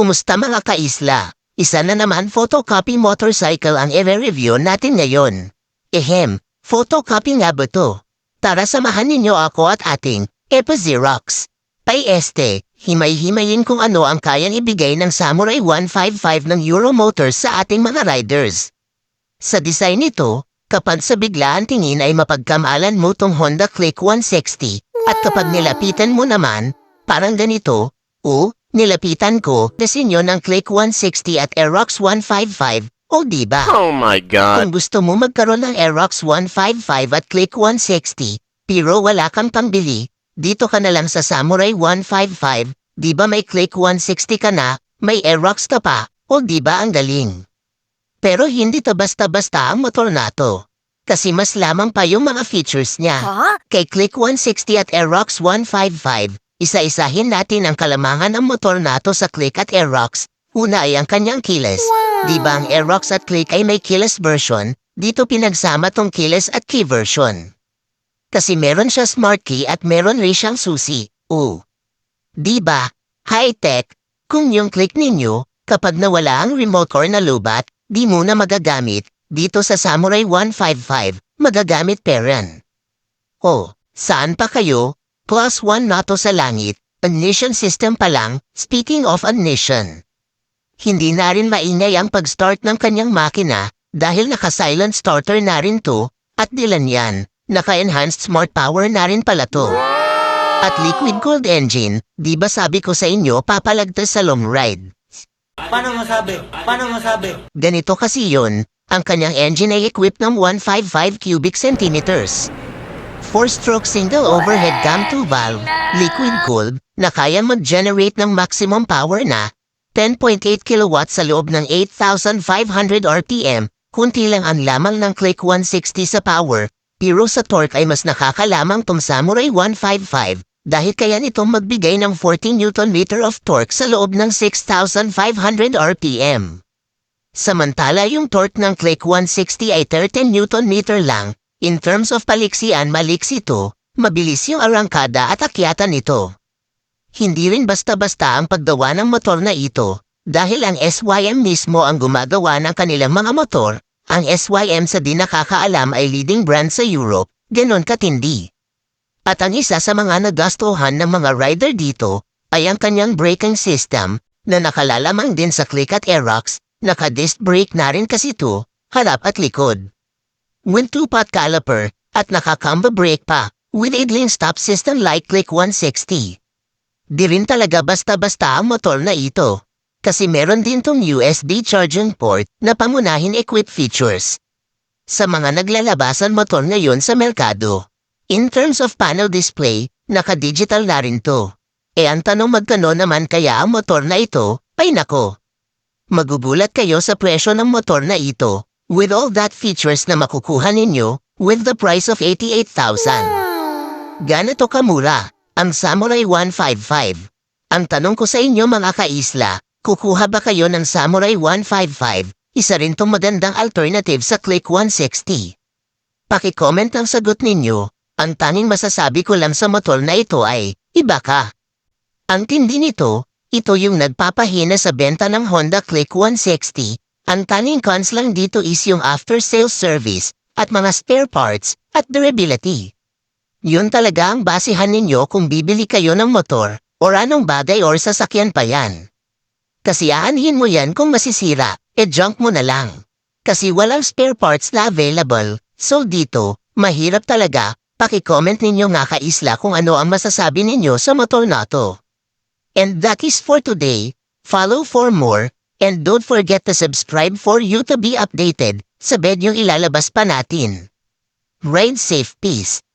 Kumusta mga kaisla? Isa na naman photocopy motorcycle ang i-review natin ngayon. Ehem, photocopy nga ba to? Tara samahan ninyo ako at ating Epa Xerox. Pay este, himay-himayin kung ano ang kayang ibigay ng Samurai 155 ng Euro Motors sa ating mga riders. Sa design nito, kapag sa biglaan tingin ay mapagkamalan mo tong Honda Click 160 at kapag nilapitan mo naman, parang ganito, o, nilapitan ko, desinyo ng Click 160 at Aerox 155, o diba? Oh my god. Kung gusto mo magkaroon ng Aerox 155 at Click 160, pero wala kang pambili, dito ka na lang sa Samurai 155, di ba may Click 160 ka na, may Aerox ka pa, o di ba ang galing? Pero hindi to basta-basta ang motor na to. Kasi mas lamang pa yung mga features niya. Ha? Kay Click 160 at Aerox 155, isa-isahin natin ang kalamangan ng motor nato sa Click at Aerox. Una ay ang kanyang keyless. Di ba ang Aerox at Click ay may keyless version, dito pinagsama tong keyless at key version. Kasi meron siya smart key at meron rin siyang susi. Oo. Di ba? High-tech. Kung yung click ninyo, kapag nawala ang remote or nalubat, di mo na magagamit. Dito sa Samurai 155, magagamit peren. Oh, saan pa kayo? Plus one na to sa langit. Ignition system pa lang, speaking of ignition. Hindi na rin maingay ang pag-start ng kanyang makina dahil naka-silent starter na rin to at dilan yan, naka-enhanced smart power na rin pala to. At liquid cooled engine, di ba sabi ko sa inyo papalagtas sa long ride? Paano masabi? Paano masabi? Ganito kasi yon, ang kanyang engine ay equipped ng 155 cubic centimeters. Four-stroke single overhead cam 2 valve, liquid cooled, na kaya mag-generate ng maximum power na 10.8 kilowatts sa loob ng 8,500 RPM, kunti lang ang lamang ng Click 160 sa power, pero sa torque ay mas nakakalamang tong Samurai 155 dahil kaya nitong magbigay ng 14 Newton meter of torque sa loob ng 6,500 RPM. Samantala yung torque ng Click 160 ay 13 Newton meter lang. In terms of paliksian maliksi to, mabilis yung arangkada at akyatan nito. Hindi rin basta-basta ang paggawa ng motor na ito, dahil ang SYM mismo ang gumagawa ng kanilang mga motor, ang SYM sa di nakakaalam ay leading brand sa Europe, ganon katindi. At ang isa sa mga nagastuhan ng mga rider dito ay ang kanyang braking system na nakalalamang din sa Click at Aerox, naka-disc brake na rin kasi to, harap at likod. With two-pot caliper at naka-combo brake pa with idling stop system like Click 160. Di rin talaga basta-basta ang motor na ito. Kasi meron din tong USB charging port na pamunahin equip features. Sa mga naglalabasan motor ngayon sa merkado. In terms of panel display, naka-digital na rin to. E ang tanong magkano naman kaya ang motor na ito, ay nako. Magugulat kayo sa presyo ng motor na ito, with all that features na makukuha ninyo, with the price of 88,000. Ganito kamura, ang Samurai 155. Ang tanong ko sa inyo mga kaisla, kukuha ba kayo ng Samurai 155? Isa rin tong magandang alternative sa Click 160. Paki-comment ang sagot ninyo. Ang tanging masasabi ko lang sa motor na ito ay, iba ka. Ang tindi nito, ito yung nagpapahina sa benta ng Honda Click 160. Ang tanging cons lang dito is yung after-sales service at mga spare parts at durability. Yun talaga ang basihan ninyo kung bibili kayo ng motor or anong bagay or sasakyan pa yan. Kasi aanhin mo yan kung masisira, e junk mo na lang. Kasi walang spare parts na available, so dito, mahirap talaga, paki-comment ninyo nga kaisla kung ano ang masasabi ninyo sa motor na to. And that is for today. Follow for more, and don't forget to subscribe for you to be updated sa yung ilalabas pa natin. Ride safe peace.